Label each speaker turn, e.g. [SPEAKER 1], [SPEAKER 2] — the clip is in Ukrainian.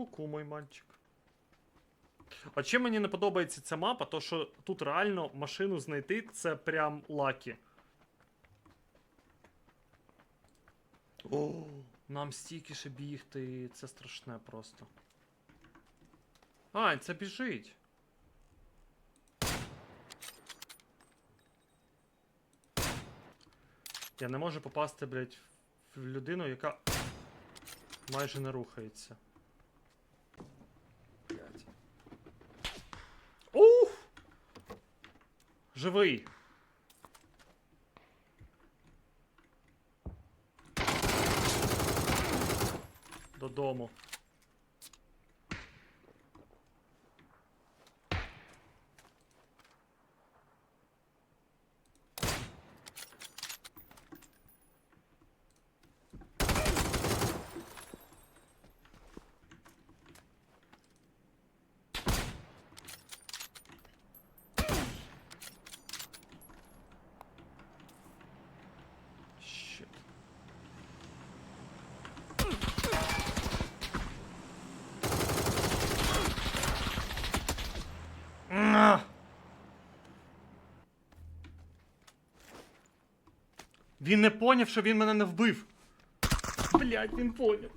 [SPEAKER 1] Ку-ку, мой мальчик. А чим мені не подобається ця мапа, то що тут реально машину знайти це прям лакі. О, нам стільки ще бігти, це страшне просто. А, це біжить. Я не можу попасти, блядь, в людину, яка майже не рухається. Блядь. Ух! Живий. Додому. Він не поняв, що він мене не вбив. Блять, він поняв.